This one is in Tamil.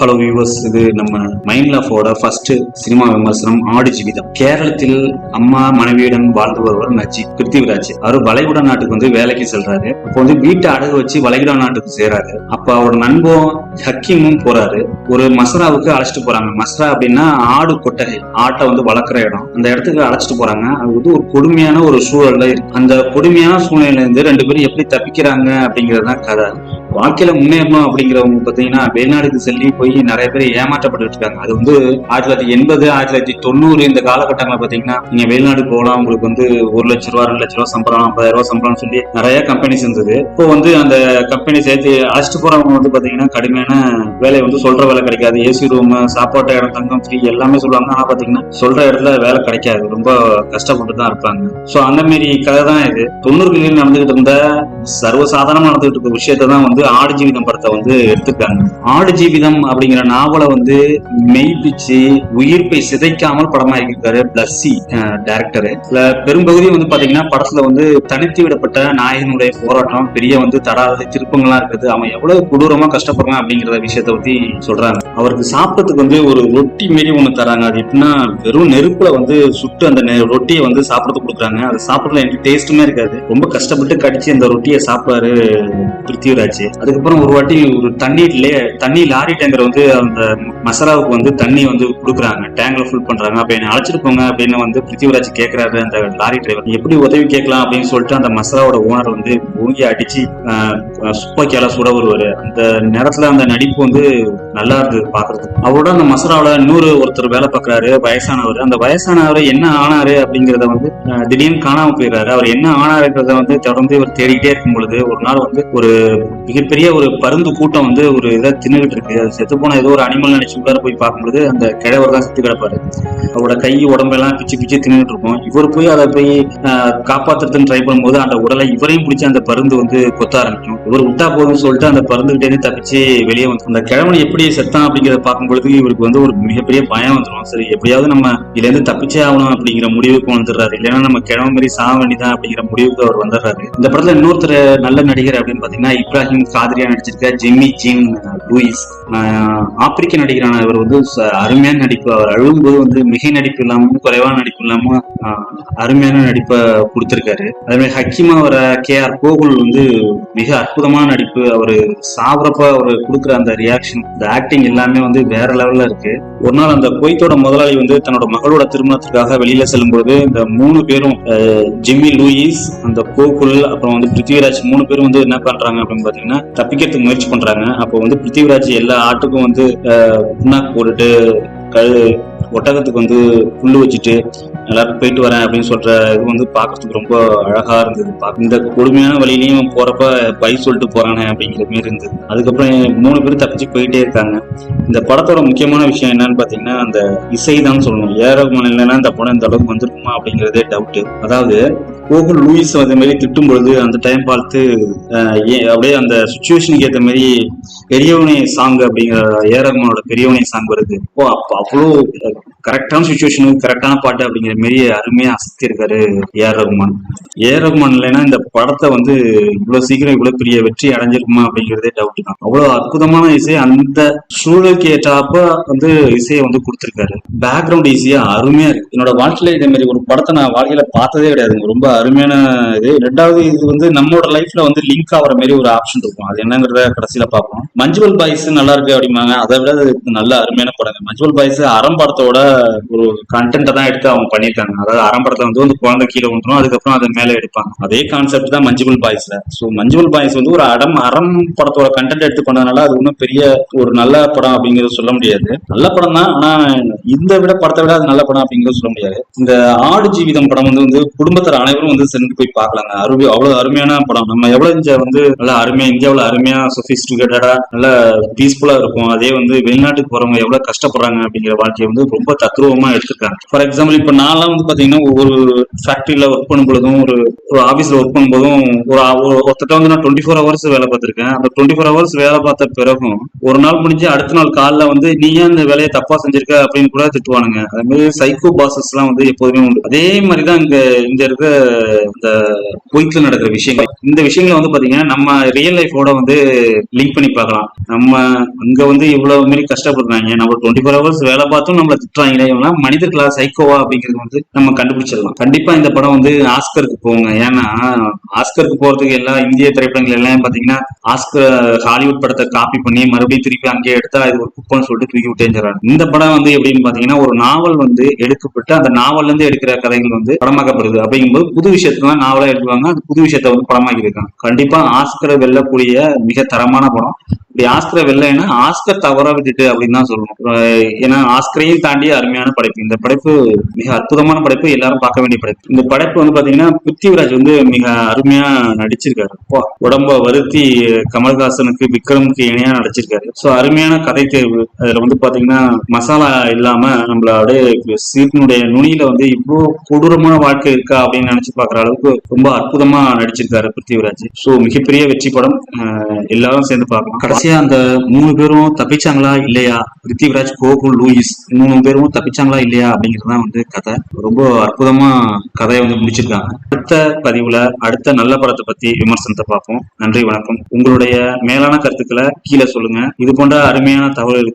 ஹலோ வியூவர்ஸ் இது நம்ம மைண்ட் லாஃபோட ஃபர்ஸ்ட் சினிமா விமர்சனம் ஆடு ஜீவிதம். கேரளத்தில் அம்மா மனைவியுடன் வாழ்ந்து வருவர் நச்சி பிருத்திவிராஜ் அவர் வளைகுடா நாட்டுக்கு வந்து வேலைக்கு செல்றாரு. அப்போ வந்து வீட்டை அடகு வச்சு வளைகுடா நாட்டுக்கு சேராரு. அப்ப அவரோட நண்பன் ஹக்கீமும் போறாரு. ஒரு மசராவுக்கு அழைச்சிட்டு போறாங்க. மசரா அப்படின்னா ஆடு கொட்டகை ஆட்டை வந்து வளர்க்குற இடம். அந்த இடத்துக்கு அழைச்சிட்டு போறாங்க. அது வந்து ஒரு கொடுமையான ஒரு சூழல்ல இருக்கு. அந்த கொடுமையான சூழ்நிலையில இருந்து ரெண்டு பேரும் எப்படி தப்பிக்கிறாங்க அப்படிங்கிறது தான் கதை. வாழ்க்கையில முன்னேறணும் அப்படிங்கிறவங்க பாத்தீங்கன்னா வெளிநாடுக்கு செல்லி போய் நிறைய பேர் ஏமாற்றப்பட்டு இருக்காங்க. அது வந்து ஆயிரத்தி தொள்ளாயிரத்தி எண்பது ஆயிரத்தி தொள்ளாயிரத்தி தொண்ணூறு இந்த காலகட்டங்களில் பாத்தீங்கன்னா நீங்க வெளிநாடு போகலாம் உங்களுக்கு வந்து ஒரு லட்ச ரூபா ரெண்டு லட்ச ரூபா சம்பளம் ஐம்பதாயிரம் ரூபா சம்பளம் சொல்லி நிறைய கம்பெனிஸ் இருந்தது. இப்போ வந்து அந்த கம்பெனி சேர்த்து அழைச்சிட்டு போறவங்க வந்து பாத்தீங்கன்னா கடுமையான வேலை வந்து சொல்ற வேலை கிடைக்காது. ஏசி ரூம் சாப்பாட்டு இடம் தங்கம் ஃப்ரீ எல்லாமே சொல்லுவாங்க. ஆனா பாத்தீங்கன்னா சொல்ற இடத்துல வேலை கிடைக்காது. ரொம்ப கஷ்டப்பட்டு தான் இருப்பாங்க. சோ அந்த மாதிரி கதை தான் இது. தொண்ணூறுகளில் நடந்துகிட்டு இருந்த சர்வசாதாரணமா நடந்துகிட்டு இருக்க விஷயத்தை தான் வந்து ஆடு ஜீவிதம் படத்தை வந்து எடுத்துக்கிறாங்க. ஆடு ஜீவிதம் அப்படிங்கிற நாவலை வந்து மெய்ப்பிச்சு உயிர்ப்பை சிதைக்காமல் படமாக்கியிருக்காரு பிளஸ்ஸி டேரக்டர் பெரும்பகுதி வந்து பாத்தீங்கன்னா படத்துல வந்து தனித்து விடப்பட்ட நாயகனுடைய போராட்டம் பெரிய வந்து தடாத திருப்பங்களா இருக்குது. அவன் எவ்வளவு கொடூரமா கஷ்டப்படுறான் அப்படிங்கிற விஷயத்த பத்தி சொல்றாங்க. அவருக்கு சாப்பிட்றதுக்கு வந்து ஒரு ரொட்டி மாரி ஒண்ணு தராங்க. அது எப்படின்னா வெறும் நெருப்புல வந்து சுட்டு அந்த நெ- ரொட்டியை வந்து சாப்பிடறதுக்கு கொடுக்குறாங்க. அதை சாப்பிட்றதுல எனக்கு டேஸ்ட்டுமே இருக்காது. ரொம்ப கஷ்டப்பட்டு கடிச்சு அந்த ரொட்டியை சாப்பிடுறாரு பிருத்திவிராஜ். அதுக்கப்புறம் ஒரு வாட்டி ஒரு தண்ணீர்ல தண்ணி லாரி டேங்கர் வந்து அந்த மசராவுக்கு வந்து தண்ணி வந்து கொடுக்குறாங்க. டேங்க்ல ஃபுல் பண்றாங்க. அப்ப என்ன அழைச்சிட்டு போங்க அப்படின்னு வந்து பிருத்திவிராஜ் கேக்குறாரு அந்த லாரி டிரைவர் எப்படி உதவி கேட்கலாம் அப்படின்னு சொல்லிட்டு அந்த மசராவோட ஓனர் வந்து ஊங்கி அடிச்சு துப்பாக்கியால சுட வருவாரு. அந்த நேரத்துல அந்த நடிப்பு வந்து நல்லா இருந்தது பாக்குறதுக்கு. அவரோட அந்த மசராவில இன்னொரு ஒருத்தர் வேலை பார்க்கறாரு வயசானவர். அந்த வயசானவர் என்ன ஆனாரு அப்படிங்கறத வந்து திடீர்னு காணாம போயிடுறாரு. அவர் என்ன ஆனாருங்கிறத வந்து தொடர்ந்து இவர் தேடிக்கிட்டே இருக்கும் பொழுது ஒரு நாள் வந்து ஒரு மிகப்பெரிய ஒரு பருந்து கூட்டம் வந்து ஒரு இதை தின்னுகிட்டு இருக்கு. அது செத்து போன ஏதோ ஒரு அனிமல் நினைச்சு உள்ளார போய் பார்க்கும்போது அந்த கிழவர் தான் செத்து கிடப்பாரு. அவரோட கை உடம்பெல்லாம் பிச்சு பிச்சு தின்னுட்டு இருக்கும். இவர் போய் அதை போய் காப்பாத்துறதுன்னு ட்ரை பண்ணும்போது அந்த உடலை இவரையும் பிடிச்சி அந்த பருந்து வந்து கொத்த ஆரம்பிக்கும். இவர் விட்டா போதும்னு சொல்லிட்டு அந்த பருந்துகிட்டே தப்பிச்சு வெளியே வந்து அந்த கிழவன் எப்படி செத்தான் அப்படிங்கிறத பார்க்கும்பொழுது இவருக்கு வந்து ஒரு மிகப்பெரிய பயம் வந்துடும் சரி எப்படியாவது நம்ம இதுல இருந்து தப்பிச்சே ஆகணும் அப்படிங்கிற முடிவுக்கு வந்துடுறாரு. இல்லைன்னா நம்ம கிழவன் மாதிரி சாக வேண்டிதான் அப்படிங்கிற முடிவுக்கு அவர் வந்துடுறாரு. இந்த படத்துல இன்னொருத்தர் நல்ல நடிகர் அப்படின்னு பாத்தீங்கன்னா இப்ராஹிம் காதிரியா நடிச்சிருக்கார் ஜிம்மி ஜிம் லூயிஸ் ஆப்பிரிக்க நடிகரான இவர் வந்து ச- அருமையான நடிப்பு. அவர் அழுகும்போது வந்து மிகை நடிப்பு இல்லாம குறைவான நடிப்பு இல்லாம அருமையான நடிப்பை கொடுத்திருக்காரு. அதே மாதிரி ஹக்கிமா வர கே ஆர் கோகுல் வந்து மிக அற்புதமான நடிப்பு. அவரு சாப்பிட்றப்ப அவர் கொடுக்குற அந்த ரியாக்ஷன் இந்த ஆக்டிங் எல்லாமே வந்து வேற லெவல்ல இருக்கு. ஒரு நாள் அந்த குவைத்தோட முதலாளி வந்து தன்னோட மகளோட திருமணத்திற்காக வெளியில செல்லும்போது இந்த மூணு பேரும் ஜிம்மி லூயிஸ் அந்த கோகுல் அப்புறம் வந்து பிருத்திவிராஜ் மூணு பேரும் வந்து என்ன பண்றாங்க அப்படின்னு பாத்தீங்கன்னா தப்பிக்கிறதுக்கு முயற்சி பண்றாங்க. அப்போ வந்து பிருத்திவிராஜ் எல்லா ஆட்டுக்கும் வந்து புண்ணாக்கு போட்டுட்டு கழு ஒட்டகத்துக்கு வந்து புல்லு வச்சுட்டு எல்லாருக்கும் போயிட்டு வரேன் அப்படின்னு சொல்ற இது வந்து பார்க்கறதுக்கு ரொம்ப அழகா இருந்தது. இந்த கொடுமையான வழியிலையும் போறப்ப பை சொல்லிட்டு போறானே அப்படிங்கிற மாதிரி இருந்தது. அதுக்கப்புறம் மூணு பேரும் தப்பிச்சு போயிட்டே இருக்காங்க. இந்த படத்தோட முக்கியமான விஷயம் என்னன்னு பாத்தீங்கன்னா அந்த இசை தான் சொல்லணும். ஏரகுமான் இல்லைன்னா இந்த படம் இந்த அளவுக்கு வந்திருக்குமா அப்படிங்கிறதே டவுட் அதாவது கோகுல் லூயிஸ் அதே மாதிரி திட்டும் பொழுது அந்த டைம் பார்த்து ஏ- அப்படியே அந்த சுச்சுவேஷனுக்கு ஏற்ற மாதிரி பெரியவனே சாங் அப்படிங்கிற ஏரகமனோட பெரியவனே சாங் வருது. ஓ அப்போ அவ்வளோ கரெக்டான சுச்சுவேஷனுக்கு கரெக்டான பாட்டு அப்படிங்கிற மாரி அருமையா அசத்திருக்காரு ஏஆர் ரகுமான். ஏஆர் ரகுமான் இல்லைன்னா இந்த படத்தை வந்து இவ்வளவு சீக்கிரம் இவ்வளவு பெரிய வெற்றி அடைஞ்சிருக்குமா அப்படிங்கிறதே டவுட் தான். அவ்வளவு அற்புதமான இசை அந்த சூழலுக்கு ஏற்றாப்ப வந்து இசையை வந்து கொடுத்திருக்காரு. பேக்ரவுண்ட் ஈஸியா அருமையா இருக்கு. என்னோட வாழ்க்கையில இதே மாதிரி ஒரு படத்தை நான் வாழ்க்கையில பார்த்ததே கிடையாது. ரொம்ப அருமையான இது. ரெண்டாவது இது வந்து நம்மளோட லைஃப்ல வந்து லிங்க் ஆகிற மாதிரி ஒரு ஆப்ஷன் இருக்கும். அது என்னங்கிறத கடைசியில பார்ப்போம். மஞ்சுவல் பாய்ஸ் நல்லா இருக்கு அப்படிம்பாங்க. அதை விட நல்ல அருமையான படங்க. மஞ்சுவல் பாய்ஸ் அறம்படத்தோட ஒரு கண்டென்ட்டை தான் எடுத்து அவங்க பண்ணியிருக்காங்க. அதாவது அறம்படத்துல வந்து வந்து குழந்தை கீழே விட்டுரும் அதுக்கப்புறம் அதை மேலே எடுப்பாங்க. அதே கான்செப்ட் தான் மஞ்சுபுல் பாய்ஸ்ல ஸோ மஞ்சுபுல் பாய்ஸ் வந்து ஒரு அடம் அறம் படத்தோட கண்டென்ட் எடுத்து பண்ணதுனால அது ஒன்றும் பெரிய ஒரு நல்ல படம் அப்படிங்கறது சொல்ல முடியாது. நல்ல படம் தான் ஆனா இந்த விட படத்தை விட அது நல்ல படம் அப்படிங்கிறது சொல்ல முடியாது. இந்த ஆடு ஜீவிதம் படம் வந்து வந்து குடும்பத்தர் அனைவரும் வந்து சென்று போய் பார்க்கலாங்க. அருவி அவ்வளவு அருமையான படம். நம்ம எவ்வளவு இங்க வந்து நல்லா அருமையா இந்தியாவுல அருமையா சொபிஸ்டிகேட்டடா நல்ல பீஸ்ஃபுல்லா இருக்கும். அதே வந்து வெளிநாட்டுக்கு போறவங்க எவ்வளவு கஷ்டப்படுறாங்க அப்படிங்கிற வாழ்க்கையை வந்து ரொம்ப தத்ரூபமா எடுத்துக்கிறாங்க ஃபார் எக்ஸாம்பிள் இப்ப நான்லாம் வந்து பாத்தீங்கன்னா ஒவ்வொரு ஃபேக்டரியில ஒர்க் பண்ணும் பொழுதும் ஒரு ஒரு ஆபீஸ்ல ஒர்க் பண்ணும்போதும் ஒரு ஒரு- ஒருத்தட்ட வந்து நான் டுவெண்ட்டி ஃபோர் ஹவர்ஸ் வேலை பார்த்திருக்கேன். அந்த டுவெண்ட்டி ஃபோர் ஹவர்ஸ் வேலை பார்த்த பிறகும் ஒரு நாள் முடிஞ்சு அடுத்த நாள் காலைல வந்து நீ ஏன் இந்த வேலையை தப்பா செஞ்சிருக்க? அப்படின்னு கூட திட்டுவானுங்க. அது மாதிரி சைக்கோ பாசஸ் எல்லாம் வந்து எப்போதுமே உண்டு. அதே மாதிரிதான் இங்க இங்க இருக்க இந்த குவைத்ல நடக்கிற விஷயங்கள். இந்த விஷயங்களை வந்து பாத்தீங்கன்னா நம்ம ரியல் லைஃபோட வந்து லிங்க் பண்ணி பார்க்கலாம். நம்ம அங்க வந்து இவ்வளவு மாரி கஷ்டப்படுறாங்க. நம்ம டுவெண்ட்டி ஃபோர் ஹவர்ஸ் வேலை பார்த்தும் நம்மள தான் இவங்கலாம் மனிதர்களா சைக்கோவா அப்படிங்கிறது வந்து நம்ம கண்டுபிடிச்சிடலாம். கண்டிப்பா இந்த படம் வந்து ஆஸ்கருக்கு போங்க. ஏன்னா ஆஸ்கருக்கு போறதுக்கு எல்லா இந்திய திரைப்படங்கள் எல்லாம் பாத்தீங்கன்னா ஆஸ்கர் ஹாலிவுட் படத்தை காப்பி பண்ணி மறுபடியும் திருப்பி அங்கேயே எடுத்தா இது ஒரு குப்பைன்னு சொல்லிட்டு தூக்கி விட்டேங்கிறாங்க இந்த படம் வந்து எப்படின்னு பாத்தீங்கன்னா ஒரு நாவல் வந்து எடுக்கப்பட்டு அந்த நாவல்ல இருந்து எடுக்கிற கதைகள் வந்து படமாக்கப்படுது. அப்படிங்கும்போது புது விஷயத்தெல்லாம் நாவலா எடுத்துவாங்க அந்த புது விஷயத்த வந்து படமாக்கி இருக்காங்க கண்டிப்பா ஆஸ்கரை வெல்லக்கூடிய மிக தரமான படம். இப்படி ஆஸ்கரை வெள்ளைன்னா ஆஸ்கர் தவற விட்டுட்டு அப்படின்னு தான் சொல்லணும். ஏன்னா ஆஸ்கரையும் தாண்டி அருமையான படைப்பு. இந்த படைப்பு மிக அற்புதமான படைப்பு. எல்லாரும் பார்க்க வேண்டிய படைப்பு. இந்த படைப்பு வந்து பாத்தீங்கன்னா பிருத்திவிராஜ் வந்து மிக அருமையா நடிச்சிருக்காரு. உடம்ப வருத்தி கமல்ஹாசனுக்கு விக்ரமுக்கு இணையா நடிச்சிருக்காரு. சோ அருமையான கதை தேர்வு. அதுல வந்து பாத்தீங்கன்னா மசாலா இல்லாம நம்மள அப்படியே சீட்டினுடைய நுனியில வந்து இவ்வளவு கொடூரமான வாழ்க்கை இருக்கா அப்படின்னு நினைச்சு பாக்குற அளவுக்கு ரொம்ப அற்புதமா நடிச்சிருக்காரு பிருத்திவிராஜ் சோ மிகப்பெரிய வெற்றி படம். எல்லாரும் சேர்ந்து பார்க்கலாம். கடைசியா அந்த மூணு பேரும் தப்பிச்சாங்களா இல்லையா? பிருத்திவிராஜ் கோகுல் லூயிஸ் மூணு பேரும் தப்பிச்சாங்களா இல்லையா அப்படிங்கிறது தான் வந்து கதை. ரொம்ப அற்புதமா கதையை வந்து முடிச்சிருக்காங்க. அடுத்த பதிவுல அடுத்த நல்ல படத்தை பத்தி விமர்சனத்தை பார்ப்போம். நன்றி வணக்கம். உங்களுடைய மேலான கருத்துக்களை கீழே சொல்லுங்க. இது போன்ற அருமையான தகவல்களுக்கு